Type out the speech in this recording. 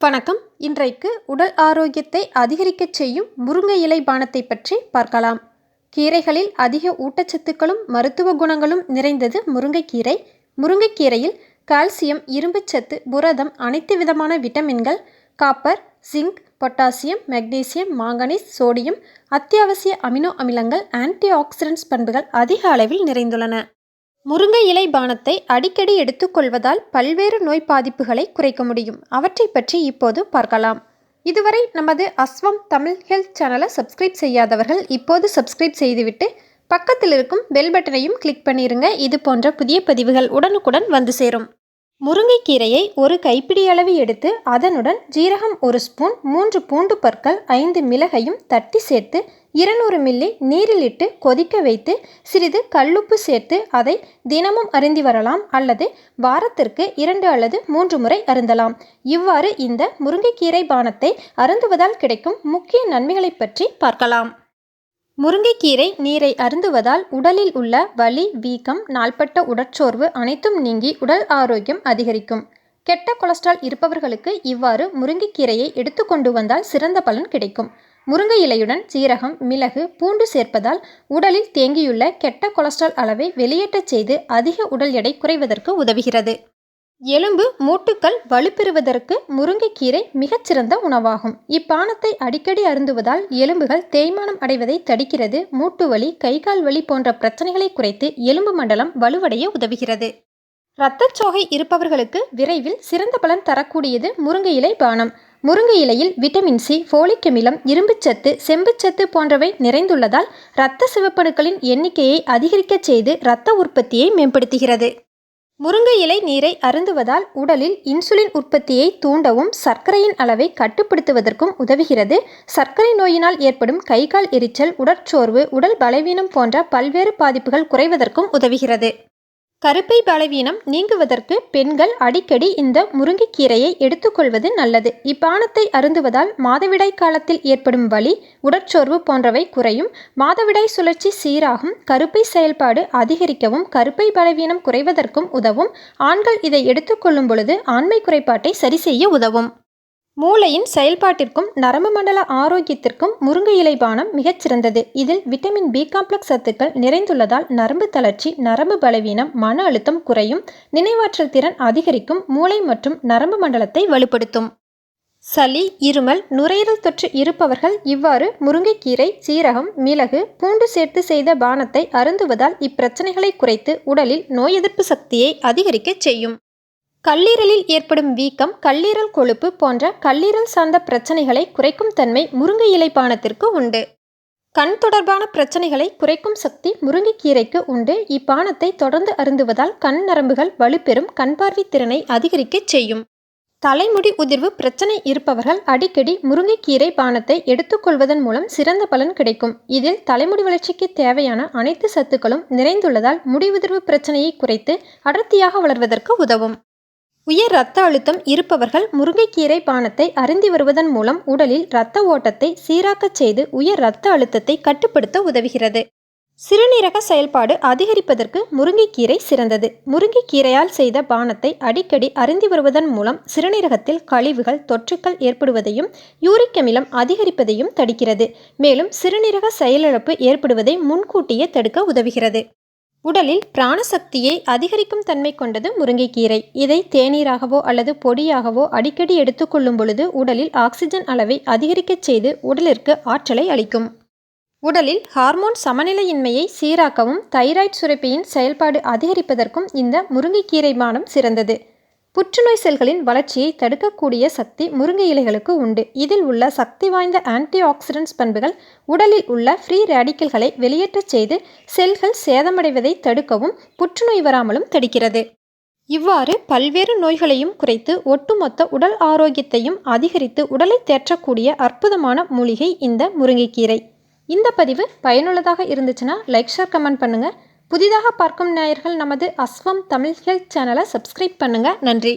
வணக்கம். இன்றைக்கு உடல் ஆரோக்கியத்தை அதிகரிக்கச் செய்யும் முருங்கை இலை பானத்தை பற்றி பார்க்கலாம். கீரைகளில் அதிக ஊட்டச்சத்துக்களும் மருத்துவ குணங்களும் நிறைந்தது முருங்கைக்கீரை. முருங்கைக்கீரையில் கால்சியம் இரும்புச்சத்து புரதம் அனைத்து விதமான விட்டமின்கள் copper zinc potassium magnesium manganese sodium அத்தியாவசிய அமினோ அமிலங்கள் ஆன்டி ஆக்சிடென்ட்ஸ் பண்புகள் அதிக அளவில் நிறைந்துள்ளன. முருங்கை இலை பானத்தை அடிக்கடி எடுத்துக்கொள்வதால் பல்வேறு நோய் பாதிப்புகளை குறைக்க முடியும். அவற்றை பற்றி இப்போது பார்க்கலாம். இதுவரை நமது அஸ்வம் தமிழ் ஹெல்த் சேனலை சப்ஸ்கிரைப் செய்யாதவர்கள் இப்போது சப்ஸ்கிரைப் செய்துவிட்டு பக்கத்தில் இருக்கும் பெல் பட்டனையும் கிளிக் பண்ணிருங்க. இது போன்ற புதிய பதிவுகள் உடனுக்குடன் வந்து சேரும். முருங்கைக்கீரையை ஒரு கைப்பிடி அளவு எடுத்து அதனுடன் ஜீரகம் ஒரு ஸ்பூன் மூன்று பூண்டு பற்கள் ஐந்து மிளகையும் தட்டி சேர்த்து இருநூறு மில்லி நீரில் இட்டு கொதிக்க வைத்து சிறிது கல்லுப்பு சேர்த்து அதை தினமும் அருந்தி வரலாம் அல்லது வாரத்திற்கு இரண்டு அல்லது மூன்று முறை அருந்தலாம். இவ்வாறு இந்த முருங்கைக்கீரை பானத்தை அருந்துவதால் கிடைக்கும் முக்கிய நன்மைகளை பற்றி பார்க்கலாம். முருங்கைக்கீரை நீரை அருந்துவதால் உடலில் உள்ள வலி வீக்கம் நாள்பட்ட உடற்சோர்வு அனைத்தும் நீங்கி உடல் ஆரோக்கியம் அதிகரிக்கும். கெட்ட கொலஸ்ட்ரால் இருப்பவர்களுக்கு இவ்வாறு முருங்கைக்கீரையை எடுத்துக்கொண்டு வந்தால் சிறந்த பலன் கிடைக்கும். முருங்கை இலையுடன் சீரகம் மிளகு பூண்டு சேர்ப்பதால் உடலில் தேங்கியுள்ள கெட்ட கொலஸ்ட்ரால் அளவை வெளியேற்றச் செய்து அதிக உடல் எடை குறைவதற்கு உதவுகிறது. எலும்பு மூட்டுக்கள் வலுப்பெறுவதற்கு முருங்கைக்கீரை மிகச்சிறந்த உணவாகும். இப்பானத்தை அடிக்கடி அருந்துவதால் எலும்புகள் தேய்மானம் அடைவதை தடுக்கிறது. மூட்டு வலி கைகால் வலி போன்ற பிரச்சனைகளை குறைத்து எலும்பு மண்டலம் வலுவடைய உதவுகிறது. இரத்தச்சோகை இருப்பவர்களுக்கு விரைவில் சிறந்த பலன் தரக்கூடியது முருங்கை இலை பானம். முருங்கை இலையில் விட்டமின் சி ஃபோலிக் அமிலம் இரும்புச்சத்து செம்புச்சத்து போன்றவை நிறைந்துள்ளதால் இரத்த சிவப்பணுக்களின் எண்ணிக்கையை அதிகரிக்கச் செய்து இரத்த உற்பத்தியை மேம்படுத்துகிறது. முருங்கை இலை நீரை அருந்துவதால் உடலில் இன்சுலின் உற்பத்தியை தூண்டவும் சர்க்கரையின் அளவை கட்டுப்படுத்துவதற்கும் உதவுகிறது. சர்க்கரை நோயினால் ஏற்படும் கைகால் எரிச்சல் உடற்சோர்வு உடல் பலவீனம் போன்ற பல்வேறு பாதிப்புகள் குறைவதற்கும் உதவுகிறது. கருப்பை பலவீனம் நீங்குவதற்கு பெண்கள் அடிக்கடி இந்த முருங்கைக்கீரையை எடுத்துக்கொள்வது நல்லது. இப்பானத்தை அருந்துவதால் மாதவிடாய் காலத்தில் ஏற்படும் வலி உடற்சோர்வு போன்றவை குறையும். மாதவிடாய் சுழற்சி சீராகும். கருப்பை செயல்பாடு அதிகரிக்கவும் கருப்பை பலவீனம் குறைவதற்கும் உதவும். ஆண்கள் இதை எடுத்துக்கொள்ளும் பொழுது ஆண்மை குறைபாட்டை சரிசெய்ய உதவும். மூளையின் செயல்பாட்டிற்கும் நரம்பு மண்டல ஆரோக்கியத்திற்கும் முருங்கை இலை பானம் மிகச்சிறந்தது இதில் விட்டமின் பி காம்ப்ளெக்ஸ் சத்துக்கள் நிறைந்துள்ளதால் நரம்பு தளர்ச்சி நரம்பு பலவீனம் மன அழுத்தம் குறையும் நினைவாற்றல் திறன் அதிகரிக்கும் மூளை மற்றும் நரம்பு மண்டலத்தை வலுப்படுத்தும். சளி இருமல் நுரையீரல் தொற்று இருப்பவர்கள் இவ்வாறு முருங்கைக்கீரை சீரகம் மிளகு பூண்டு சேர்த்து செய்த பானத்தை அருந்துவதால் இப்பிரச்சனைகளை குறைத்து உடலில் நோய் எதிர்ப்பு சக்தியை அதிகரிக்கச் செய்யும். கல்லீரலில் ஏற்படும் வீக்கம் கல்லீரல் கொழுப்பு போன்ற கல்லீரல் சார்ந்த பிரச்சனைகளை குறைக்கும் தன்மை முருங்கை இலை பானத்திற்கு உண்டு. கண் தொடர்பான பிரச்சனைகளை குறைக்கும் சக்தி முருங்கைக்கீரைக்கு உண்டு. இப்பானத்தை தொடர்ந்து அருந்துவதால் கண் நரம்புகள் வலுப்பெறும் கண் பார்வை திறனை அதிகரிக்கச் செய்யும். தலைமுடி உதிர்வு பிரச்சனை இருப்பவர்கள் அடிக்கடி முருங்கைக்கீரை பானத்தை எடுத்துக்கொள்வதன் மூலம் சிறந்த பலன் கிடைக்கும். இதில் தலைமுடி வளர்ச்சிக்கு தேவையான அனைத்து சத்துக்களும் நிறைந்துள்ளதால் முடி உதிர்வு பிரச்சனையை குறைத்து அடர்த்தியாக வளர்வதற்கு உதவும். உயர் இரத்த அழுத்தம் இருப்பவர்கள் முருங்கைக்கீரை பானத்தை அருந்தி வருவதன் மூலம் உடலில் இரத்த ஓட்டத்தை சீராக்கச் செய்து உயர் இரத்த அழுத்தத்தை கட்டுப்படுத்த உதவுகிறது. சிறுநீரக செயல்பாடு அதிகரிப்பதற்கு முருங்கைக்கீரை சிறந்தது. முருங்கைக்கீரையால் செய்த பானத்தை அடிக்கடி அருந்தி வருவதன் மூலம் சிறுநீரகத்தில் கழிவுகள் தொற்றுக்கள் ஏற்படுவதையும் யூரிக் அமிலம் அதிகரிப்பதையும் தடுக்கிறது. மேலும் சிறுநீரக செயலிழப்பு ஏற்படுவதை முன்கூட்டியே தடுக்க உதவுகிறது. உடலில் பிராணசக்தியை அதிகரிக்கும் தன்மை கொண்டது முருங்கைக்கீரை. இதை தேநீராகவோ அல்லது பொடியாகவோ அடிக்கடி எடுத்துக்கொள்ளும் பொழுது உடலில் ஆக்சிஜன் அளவை அதிகரிக்கச் செய்து உடலிற்கு ஆற்றலை அளிக்கும். உடலில் ஹார்மோன் சமநிலையின்மையை சீராக்கவும் தைராய்டு சுரப்பியின் செயல்பாடு அதிகரிப்பதற்கும் இந்த முருங்கைக்கீரை பானம் சிறந்தது. புற்றுநோய் செல்களின் வளர்ச்சியை தடுக்கக்கூடிய சக்தி முருங்கை இலைகளுக்கு உண்டு. இதில் உள்ள சக்தி வாய்ந்த ஆன்டி ஆக்சிடென்ட்ஸ் பண்புகள் உடலில் உள்ள ஃப்ரீ ரேடிக்கல்களை வெளியேற்றச் செய்து செல்கள் சேதமடைவதை தடுக்கவும் புற்றுநோய் வராமலும் தடுக்கிறது. இவ்வாறு பல்வேறு நோய்களையும் குறைத்து ஒட்டுமொத்த உடல் ஆரோக்கியத்தையும் அதிகரித்து உடலை தேற்றக்கூடிய அற்புதமான மூலிகை இந்த முருங்கைக்கீரை. இந்த பதிவு பயனுள்ளதாக இருந்துச்சுன்னா லைக் ஷேர் கமெண்ட் பண்ணுங்கள் புதிதாக பார்க்கும் நேயர்கள் நமது அஸ்வம் தமிழ் ஹெல்த் சேனலை சப்ஸ்கிரைப் பண்ணுங்கள் நன்றி.